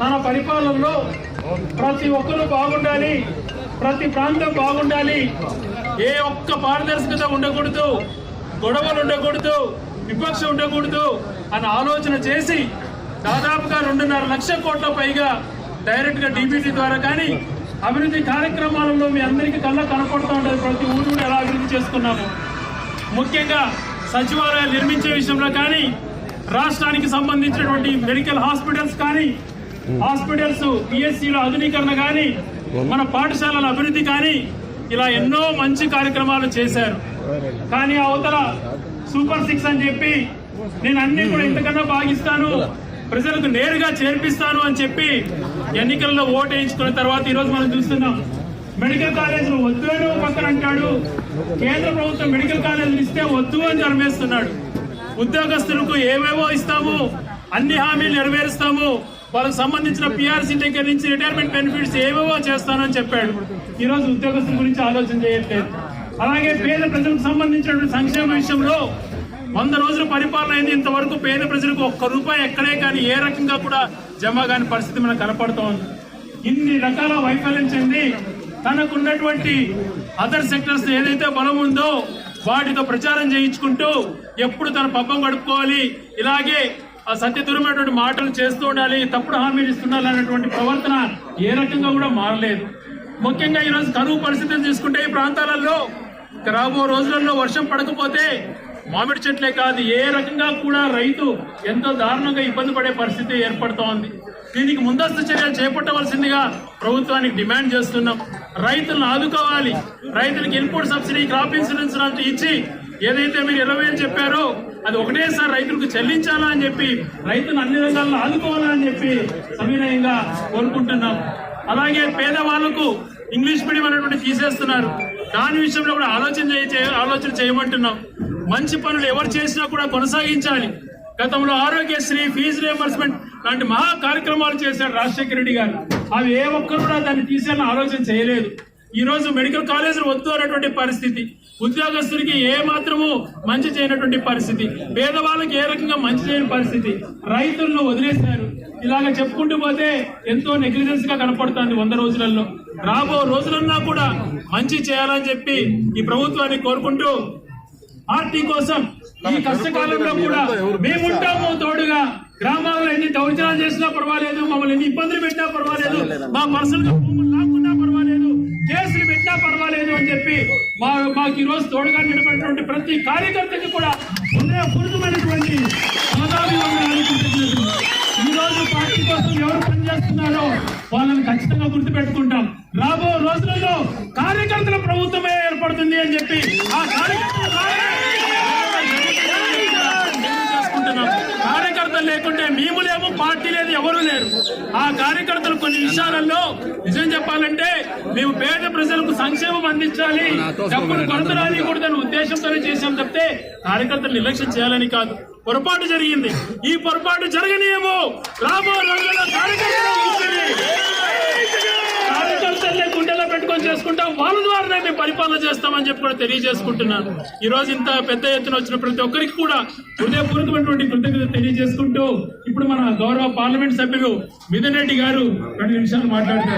మన పరిపాలనలో ప్రతి ఒక్కరూ బాగుండాలి ప్రతి ప్రాంతం బాగుండాలి. ఏ ఒక్క పారదర్శకత ఉండకూడదు గొడవలు ఉండకూడదు విపక్షం ఉండకూడదు అని ఆలోచన చేసి దాదాపుగా రెండున్నర లక్షల కోట్ల పైగా డైరెక్ట్గా డీబీటీ ద్వారా కానీ అభివృద్ధి కార్యక్రమాలలో మీ అందరికీ కళ్ళ కనపడుతూ ఉంటుంది. ప్రతి ఊరు ఎలా అభివృద్ధి చేసుకున్నాము. ముఖ్యంగా సచివాలయాలు నిర్మించే విషయంలో కానీ రాష్ట్రానికి సంబంధించినటువంటి మెడికల్ హాస్పిటల్స్ కానీ హాస్పిటల్స్ పిఎస్సిలో ఆధునీకరణ కానీ మన పాఠశాలల అభివృద్ధి కానీ ఇలా ఎన్నో మంచి కార్యక్రమాలు చేశారు. కానీ అవతల సూపర్ సిక్స్ అని చెప్పి నేను అన్ని కూడా ఇంతకన్నా బాగిస్తాను ప్రజలకు నేరుగా చేర్పిస్తాను అని చెప్పి ఎన్నికల్లో ఓటు వేయించుకున్న తర్వాత ఈరోజు మనం చూస్తున్నాం. మెడికల్ కాలేజీలు వద్దు అని ఒక పక్కన అంటాడు. కేంద్ర ప్రభుత్వం మెడికల్ కాలేజీలు ఇస్తే వద్దు అని తరిమేస్తున్నాడు. ఉద్యోగస్తులకు ఏవేవో ఇస్తాము. అన్ని హామీలు నెరవేరుస్తాము. వాళ్ళకి సంబంధించిన పిఆర్సీ దగ్గర నుంచి రిటైర్మెంట్ బెనిఫిట్స్ ఏవేవో చేస్తానని చెప్పాడు. ఈ రోజు ఉద్యోగస్తుల గురించి ఆలోచన చేయట్లేదు. అలాగే పేద ప్రజలకు సంబంధించినటువంటి సంక్షేమ విషయంలో వంద రోజుల పరిపాలన అయింది. ఇంతవరకు పేద ప్రజలకు ఒక్క రూపాయి ఎక్కడే కానీ ఏ రకంగా కూడా జమ కాని పరిస్థితి మనకు కనపడుతోంది ఇన్ని రకాల వైఫల్యం చెంది తనకున్నటువంటి అదర్ సెక్టర్స్ ఏదైతే బలం ఉందో వాటితో ప్రచారం చేయించుకుంటూ ఎప్పుడు తన పబ్బం గడుపుకోవాలి. ఇలాగే సత్యదూరమైనటువంటి మాటలు చేస్తూ ఉండాలి తప్పుడు హామీలు ఇస్తుండాలి అనేటువంటి ప్రవర్తన ఏ రకంగా కూడా మారలేదు. ముఖ్యంగా ఈరోజు కరువు పరిస్థితిని తీసుకుంటే ఈ ప్రాంతాలలో రాబో రోజులలో వర్షం పడకపోతే మామిడి చెట్లే కాదు ఏ రకంగా కూడా రైతు ఎంతో దారుణంగా ఇబ్బంది పడే పరిస్థితి ఏర్పడుతోంది. దీనికి ముందస్తు చర్యలు చేపట్టవలసిందిగా ప్రభుత్వానికి డిమాండ్ చేస్తున్నాం. రైతులను ఆదుకోవాలి. రైతులకు ఇన్పుట్ సబ్సిడీ క్రాప్ ఇన్సూరెన్స్ లాంటివి ఇచ్చి ఏదైతే మీరు ఇరవై అని చెప్పారో అది ఒకటేసారి రైతులకు చెల్లించాలా అని చెప్పి రైతును అన్ని రంగాల్లో ఆదుకోవాలా అని చెప్పి సవినయంగా కోరుకుంటున్నాం. అలాగే పేదవాళ్ళకు ఇంగ్లీష్ మీడియం అనేటువంటి తీసేస్తున్నారు. దాని విషయంలో కూడా ఆలోచన చేయ- ఆలోచన చేయమంటున్నాం. మంచి పనులు ఎవరు చేసినా కూడా కొనసాగించాలి. గతంలో ఆరోగ్యశ్రీ ఫీజు రియంబర్స్మెంట్ లాంటి మహా కార్యక్రమాలు చేశారు రాజశేఖర రెడ్డి గారు. అవి ఏ ఒక్కరు కూడా దాన్ని తీసేయాలని ఆలోచన చేయలేదు. ఈ రోజు మెడికల్ కాలేజీలు వద్దు అన్నటువంటి పరిస్థితి. ఉద్యోగస్తులకి ఏ మాత్రము మంచి చేయనటువంటి పరిస్థితి. పేదవాళ్ళకి ఏ రకంగా మంచి చేయని పరిస్థితి. రైతులను వదిలేశారు. ఇలాగ చెప్పుకుంటూ పోతే ఎంతో నెగ్లిజెన్స్గా కనపడుతుంది వంద రోజులలో. రాబో రోజులన్నా కూడా మంచి చేయాలని చెప్పి ఈ ప్రభుత్వాన్ని కోరుకుంటూ పార్టీ కోసం ఈ కష్టకాలంలో కూడా మేముంటాము తోడుగా. గ్రామాల్లో ఎన్ని దౌర్జన్యాలు చేసినా పర్వాలేదు మమ్మల్ని ఎన్ని ఇబ్బందులు పెట్టినా పర్వాలేదు. మా పర్సనల్ భూములు లాక్కున్నా కేసులు పెట్టినా పర్వాలేదు అని చెప్పి మా మాకు ఈ రోజు తోడుగా నిలబడినటువంటి ప్రతి కార్యకర్తకి కూడా హృదయపూర్వకమైనటువంటి ఈరోజు పార్టీ కోసం ఎవరు పనిచేస్తున్నారో వాళ్ళని ఖచ్చితంగా గుర్తు పెట్టుకుంటాం రాబో రోజులలో కార్యకర్తల ప్రభుత్వమే ఏర్పడుతుంది అని చెప్పి ఆ కార్యకర్తలు ద్వారా చేసుకుంటున్నాం కార్యకర్తలు లేకుంటే మేము లేము పార్టీ లేదు ఎవరు లేరు. ఆ కార్యకర్తలు కొన్ని విషయాలలో నిజం చెప్పాలంటే మేము పేద ప్రజలకు సంక్షేమం అందించాలి డబ్బులు కొరత రానికూడదని ఉద్దేశంతోనే చేశాం తప్పితే కార్యకర్తలు నిర్లక్ష్యం చేయాలని కాదు. పొరపాటు జరిగింది. ఈ పొరపాటు జరగనీయము. రాబో రోజుల్లో కార్యకర్తలు గుండెలో చేసుకుంటాం. వాళ్ళ ద్వారానే మేము పరిపాలన చేస్తామని చెప్పి కూడా తెలియజేసుకుంటున్నాను. ఈ రోజు ఇంత పెద్ద ఎత్తున వచ్చిన ప్రతి ఒక్కరికి కూడా హృదయపూర్వకమైనటువంటి కృతజ్ఞత తెలియజేసుకుంటూ ఇప్పుడు మన గౌరవ పార్లమెంట్ సభ్యులు మిథన్ రెడ్డి గారు రెండు నిమిషాలు మాట్లాడతారు.